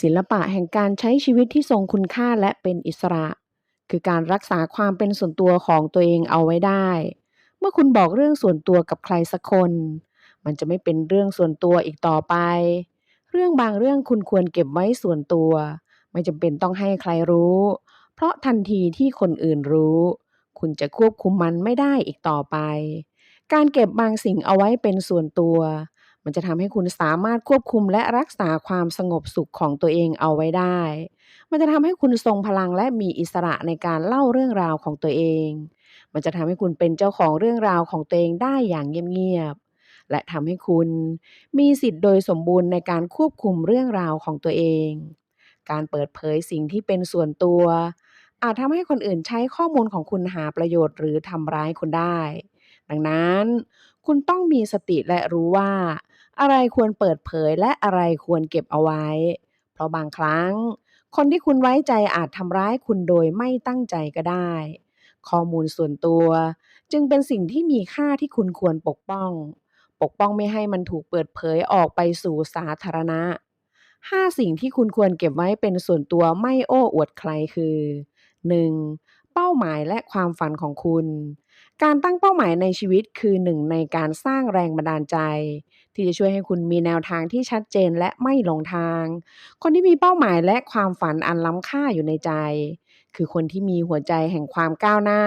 ศิลปะแห่งการใช้ชีวิตที่ทรงคุณค่าและเป็นอิสระ คือการรักษาความเป็นส่วนตัวของตัวเองเอาไว้ได้ เมื่อคุณบอกเรื่องส่วนตัวกับใครสักคน มันจะไม่เป็นเรื่องส่วนตัวอีกต่อไป เรื่องบางเรื่องคุณควรเก็บไว้ส่วนตัว ไม่จำเป็นต้องให้ใครรู้ เพราะทันทีที่คนอื่นรู้ คุณจะควบคุมมันไม่ได้อีกต่อไป การเก็บบางสิ่งเอาไว้เป็นส่วนตัว มันจะทำให้คุณสามารถควบคุมและรักษาความสงบสุขของตัวเองเอาไว้ได้ มันจะทำให้คุณทรงพลังและมีอิสระในการเล่าเรื่องราวของตัวเอง มันจะทำให้คุณเป็นเจ้าของเรื่องราวของตัวเองได้อย่างเงียบๆ และทำให้คุณมีสิทธิ์โดยสมบูรณ์ในการควบคุมเรื่องราวของตัวเอง การเปิดเผยสิ่งที่เป็นส่วนตัว อาจทำให้คนอื่นใช้ข้อมูลของคุณหาประโยชน์หรือทำร้ายคุณได้ ดังนั้นคุณต้องมีสติและรู้ว่า อะไรควรเปิดเผยและอะไรควรเก็บเอาไว้ เพราะบางครั้ง คนที่คุณไว้ใจอาจทำร้ายคุณโดยไม่ตั้งใจก็ได้ ข้อมูลส่วนตัว จึงเป็นสิ่งที่มีค่าที่คุณควรปกป้อง ปกป้องไม่ให้มันถูกเปิดเผยออกไปสู่สาธารณะ 5 สิ่งที่คุณควรเก็บไว้เป็นส่วนตัวไม่โอ้อวดใครคือ 1. เป้าหมายและความฝันของคุณ การตั้งเป้าหมายในชีวิตคือหนึ่งในการสร้างแรงบันดาลใจ ที่จะช่วยให้คุณมีแนวทางที่ชัดเจนและไม่หลงทาง คนที่มีเป้าหมายและความฝันอันล้ำค่าอยู่ในใจ คือคนที่มีหัวใจแห่งความก้าวหน้า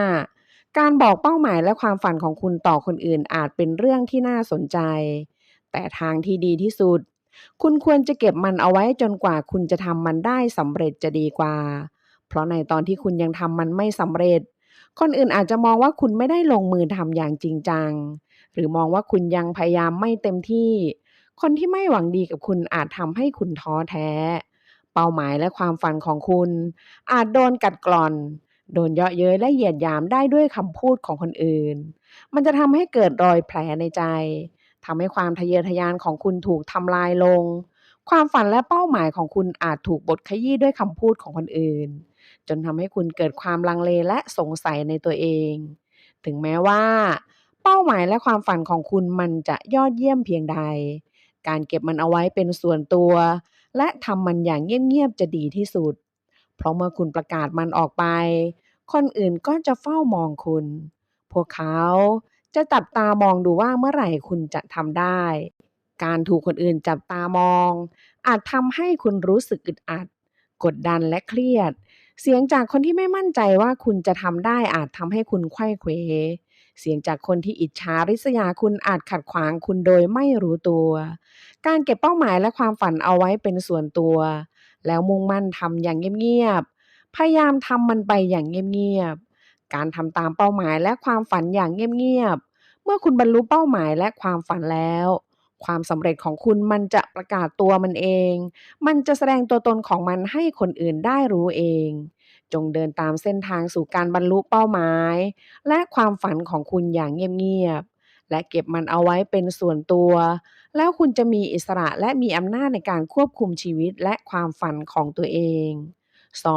การบอกเป้าหมายและความฝันของคุณต่อคนอื่นอาจเป็นเรื่องที่น่าสนใจ แต่ทางที่ดีที่สุด คุณควรจะเก็บมันเอาไว้จนกว่าคุณจะทำมันได้สำเร็จจะดีกว่า เพราะในตอนที่คุณยังทำมันไม่สำเร็จ คนอื่นอาจจะมองว่าคุณไม่ได้ลงมือทำอย่างจริงจัง หรือมองว่าคุณยังพยายามไม่เต็มที่ คนที่ไม่หวังดีกับคุณอาจทำให้คุณท้อแท้ เป้าหมายและความฝันของคุณ อาจโดนกัดกร่อน โดนเยาะเย้ยและเหยียดหยามได้ด้วยคำพูดของคนอื่น มันจะทำให้เกิดรอยแผลในใจทำให้ความทะเยอทะยานของคุณถูกทำลายลง ความฝันและเป้าหมายของคุณอาจถูกบดขยี้ด้วยคำพูดของคนอื่น จนทำให้คุณเกิดความลังเลและสงสัยในตัวเอง ถึงแม้ว่า เป้าหมายและความฝันของคุณมันจะยอดเยี่ยมเพียงใด การเก็บมันเอาไว้เป็นส่วนตัว และทำมันอย่างเงียบๆจะดีที่สุด เพราะเมื่อคุณประกาศมันออกไป คนอื่นก็จะเฝ้ามองคุณ พวกเขาจะจับตามองดูว่าเมื่อไหร่คุณจะทำได้ การถูกคนอื่นจับตามอง อาจทำให้คุณรู้สึกอึดอัด กดดันและเครียด เสียงจากคนที่ไม่มั่นใจว่าคุณจะทำได้อาจทำให้คุณไขว้เขวเสียงจากคนที่อิจฉาริษยาคุณอาจขัดขวางคุณโดยไม่รู้ตัว การเก็บเป้าหมายและความฝันเอาไว้เป็นส่วนตัว แล้วมุ่งมั่นทำอย่างเงียบๆ พยายามทำมันไปอย่างเงียบๆ การทำตามเป้าหมายและความฝันอย่างเงียบๆ เมื่อคุณบรรลุเป้าหมายและความฝันแล้ว ความสำเร็จของคุณมันจะประกาศตัวมันเอง มันจะแสดงตัวตนของมันให้คนอื่นได้รู้เอง จงเดินตามเส้นทางสู่การบรรลุเป้าหมาย และความฝันของคุณอย่างเงียบๆ และเก็บมันเอาไว้เป็นส่วนตัว แล้วคุณจะมีอิสระและมีอำนาจในการควบคุมชีวิตและความฝันของตัวเอง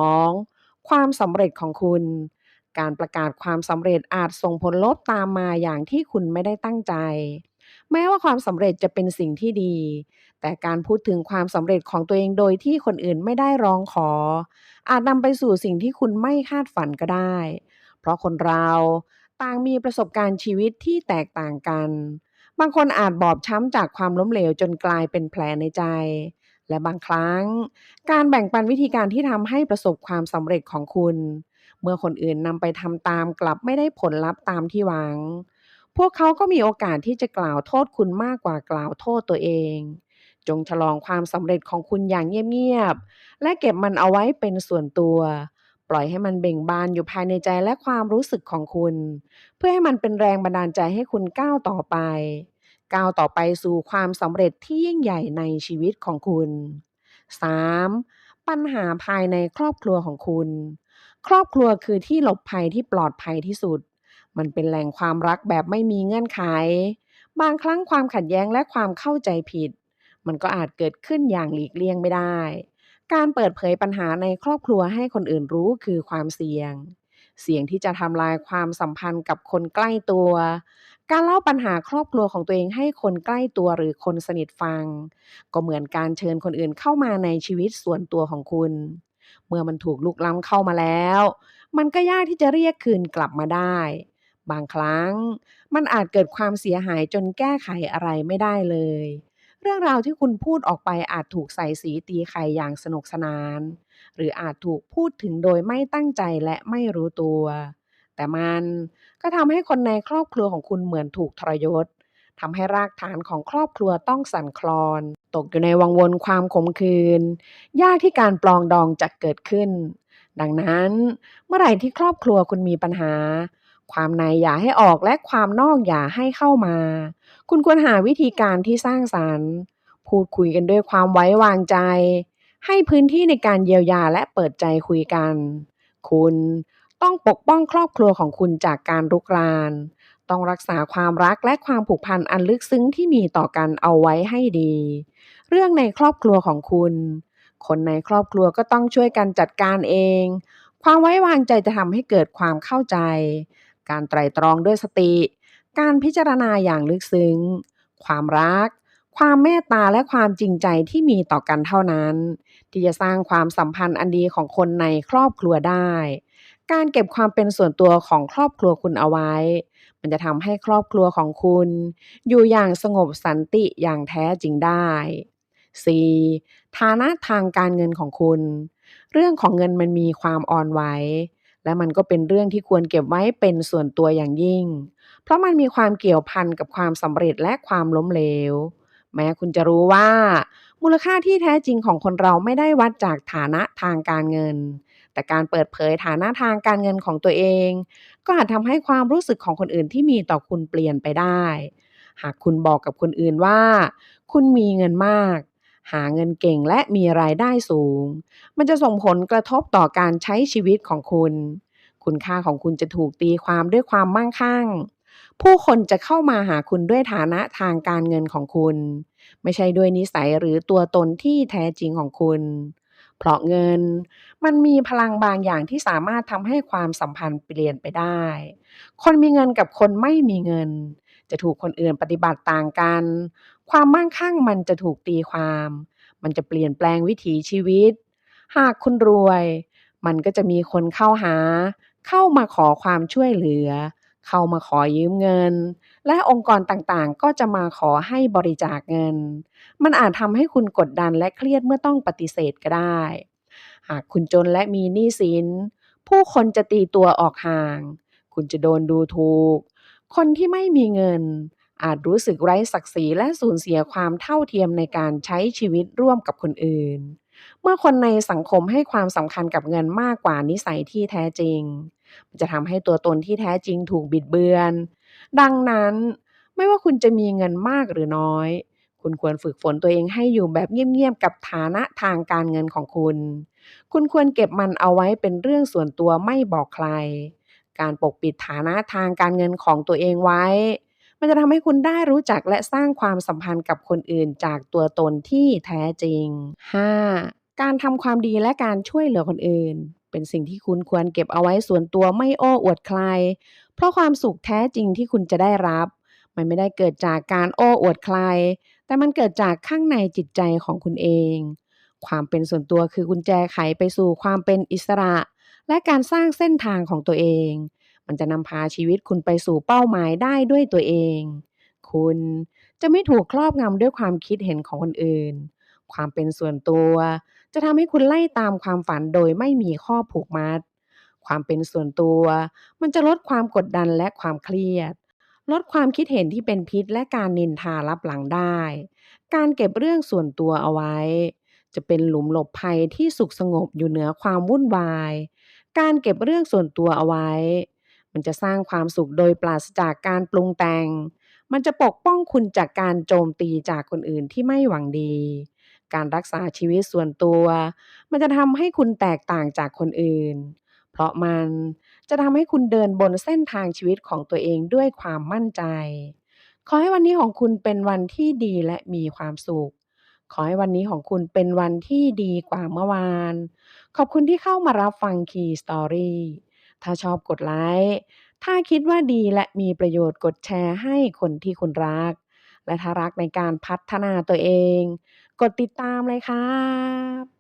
2. ความสำเร็จของคุณการประกาศความสำเร็จอาจส่งผลลบตามมาอย่างที่คุณไม่ได้ตั้งใจ แม้ว่าความสำเร็จจะเป็นสิ่งที่ดี แต่การพูดถึงความสำเร็จของตัวเองโดยที่คนอื่นไม่ได้ร้องขอ อาจนำไปสู่สิ่งที่คุณไม่คาดฝันก็ได้ เพราะคนเราต่างมีประสบการณ์ชีวิตที่แตกต่างกัน บางคนอาจบอบช้ำจากความล้มเหลวจนกลายเป็นแผลในใจ และบางครั้ง การแบ่งปันวิธีการที่ทำให้ประสบความสำเร็จของคุณ เมื่อคนอื่นนำไปทำตามกลับไม่ได้ผลลัพธ์ตามที่หวัง พวกเขาก็มีโอกาสที่จะกล่าวโทษคุณมากกว่ากล่าวโทษตัวเอง จงฉลองความสำเร็จของคุณอย่างเงียบๆ และเก็บมันเอาไว้เป็นส่วนตัว ปล่อยให้มันเบ่งบานอยู่ภายในใจและความรู้สึกของคุณ เพื่อให้มันเป็นแรงบันดาลใจให้คุณก้าวต่อไป ก้าวต่อไปสู่ความสำเร็จที่ยิ่งใหญ่ในชีวิตของคุณ 3. ปัญหาภายในครอบครัวของคุณ ครอบครัวคือที่หลบภัยที่ปลอดภัยที่สุด มันเป็นแหล่งความรักแบบไม่มีเงื่อนไข บางครั้งความขัดแย้งและความเข้าใจผิด มันก็อาจเกิดขึ้นอย่างหลีกเลี่ยงไม่ได้ การเปิดเผยปัญหาในครอบครัวให้คนอื่นรู้คือความเสี่ยง เสี่ยงที่จะทำลายความสัมพันธ์กับคนใกล้ตัว การเล่าปัญหาครอบครัวของตัวเองให้คนใกล้ตัวหรือคนสนิทฟัง ก็เหมือนการเชิญคนอื่นเข้ามาในชีวิตส่วนตัวของคุณเมื่อมันถูกลุกล้ำเข้ามาแล้ว มันก็ยากที่จะเรียกคืนกลับมาได้ บางครั้ง มันอาจเกิดความเสียหายจนแก้ไขอะไรไม่ได้เลย เรื่องราวที่คุณพูดออกไปอาจถูกใส่สีตีไข่อย่างสนุกสนาน หรืออาจถูกพูดถึงโดยไม่ตั้งใจและไม่รู้ตัว แต่มันก็ทำให้คนในครอบครัวของคุณเหมือนถูกทรยศทำให้รากฐานของครอบครัวต้องสั่นคลอน ตกอยู่ในวังวนความขมขื่นยากที่การปลองดองจะเกิดขึ้น ดังนั้นเมื่อไหร่ที่ครอบครัวคุณมีปัญหา ความในอย่าให้ออกและความนอกอย่าให้เข้ามา คุณควรหาวิธีการที่สร้างสรรค์ พูดคุยกันด้วยความไว้วางใจ ให้พื้นที่ในการเยียวยาและเปิดใจคุยกัน คุณต้องปกป้องครอบครัวของคุณจากการรุกราน ต้องรักษาความรักและความผูกพันอันลึกซึ้งที่มีต่อกันเอาไว้ให้ดี เรื่องในครอบครัวของคุณ คนในครอบครัวก็ต้องช่วยกันจัดการเอง ความไว้วางใจจะทำให้เกิดความเข้าใจ การไตรตรองด้วยสติ การพิจารณาอย่างลึกซึ้ง ความรัก ความเมตตาและความจริงใจที่มีต่อกันเท่านั้น ที่จะสร้างความสัมพันธ์อันดีของคนในครอบครัวได้ การเก็บความเป็นส่วนตัวของครอบครัวคุณเอาไว้ มันจะทำให้ครอบครัวของคุณ อยู่อย่างสงบสันติอย่างแท้จริงได้ 4. ฐานะทางการเงินของคุณ เรื่องของเงินมันมีความอ่อนไหว และมันก็เป็นเรื่องที่ควรเก็บไว้เป็นส่วนตัวอย่างยิ่ง เพราะมันมีความเกี่ยวพันกับความสำเร็จและความล้มเหลว แม้คุณจะรู้ว่า มูลค่าที่แท้จริงของคนเราไม่ได้วัดจากฐานะทางการเงิน แต่การเปิดเผยฐานะทางการเงินของตัวเอง ก็อาจทำให้ความรู้สึกของคนอื่นที่มีต่อคุณเปลี่ยนไปได้ หากคุณบอกกับคนอื่นว่า คุณมีเงินมาก หาเงินเก่งและมีรายได้สูง มันจะส่งผลกระทบต่อการใช้ชีวิตของคุณ คุณค่าของคุณจะถูกตีความด้วยความมั่งคั่ง ผู้คนจะเข้ามาหาคุณด้วยฐานะทางการเงินของคุณ ไม่ใช่ด้วยนิสัยหรือตัวตนที่แท้จริงของคุณ เพราะเงิน มันมีพลังบางอย่างที่สามารถทำให้ความสัมพันธ์เปลี่ยนไปได้ คนมีเงินกับคนไม่มีเงินจะถูกคนอื่นปฏิบัติต่างกัน ความมั่งคั่งมันจะถูกตีความ มันจะเปลี่ยนแปลงวิถีชีวิต หากคุณรวย มันก็จะมีคนเข้าหา เข้ามาขอความช่วยเหลือ เข้ามาขอยืมเงิน และองค์กรต่างๆ ก็จะมาขอให้บริจาคเงิน มันอาจทำให้คุณกดดันและเครียดเมื่อต้องปฏิเสธก็ได้ หากคุณจนและมีหนี้สิน ผู้คนจะตีตัวออกห่าง คุณจะโดนดูถูก คนที่ไม่มีเงิน อาจรู้สึกไร้ศักดิ์ศรีและสูญเสียความเท่าเทียมในการใช้ชีวิตร่วมกับคนอื่น เมื่อคนในสังคมให้ความสำคัญกับเงินมากกว่านิสัยที่แท้จริง มันจะทำให้ตัวตนที่แท้จริงถูกบิดเบือน ดังนั้น ไม่ว่าคุณจะมีเงินมากหรือน้อย คุณควรฝึกฝนตัวเองให้อยู่แบบเงียบๆกับฐานะทางการเงินของคุณ คุณควรเก็บมันเอาไว้เป็นเรื่องส่วนตัวไม่บอกใคร การปกปิดฐานะทางการเงินของตัวเองไว้ มันจะทำให้คุณได้รู้จักและสร้างความสัมพันธ์กับคนอื่น จากตัวตนที่แท้จริง 5. การทำความดีและการช่วยเหลือคนอื่น เป็นสิ่งที่คุณควรเก็บเอาไว้ส่วนตัวไม่โอ้อวดใคร เพราะความสุขแท้จริงที่คุณจะได้รับ มันไม่ได้เกิดจากการโอ้อวดใคร แต่มันเกิดจากข้างในจิตใจของคุณเอง ความเป็นส่วนตัวคือกุญแจไขไปสู่ความเป็นอิสระ และการสร้างเส้นทางของตัวเอง มันจะนำพาชีวิตคุณไปสู่เป้าหมายได้ด้วยตัวเอง คุณจะไม่ถูกครอบงำด้วยความคิดเห็นของคนอื่น ความเป็นส่วนตัว จะทำให้คุณไล่ตามความฝันโดยไม่มีข้อผูกมัด ความเป็นส่วนตัว มันจะลดความกดดันและความเครียด ลดความคิดเห็นที่เป็นพิษและการนินทารับหลังได้ การเก็บเรื่องส่วนตัวเอาไว้ จะเป็นหลุมหลบภัยที่สุขสงบอยู่เหนือความวุ่นวาย การเก็บเรื่องส่วนตัวเอาไว้ มันจะสร้างความสุขโดยปราศจากการปรุงแต่ง มันจะปกป้องคุณจากการโจมตีจากคนอื่นที่ไม่หวังดี การรักษาชีวิตส่วนตัว มันจะทำให้คุณแตกต่างจากคนอื่น เพราะมันจะทำให้คุณเดินบนเส้นทางชีวิตของตัวเองด้วยความมั่นใจ ขอให้วันนี้ของคุณเป็นวันที่ดีและมีความสุขขอให้วันนี้ของคุณเป็นวันที่ดีกว่าเมื่อวาน ขอบคุณที่เข้ามารับฟัง Key Story ถ้าชอบกดไลค์ ถ้าคิดว่าดีและมีประโยชน์กดแชร์ให้คนที่คุณรัก และถ้ารักในการพัฒนาตัวเอง กดติดตามเลยครับ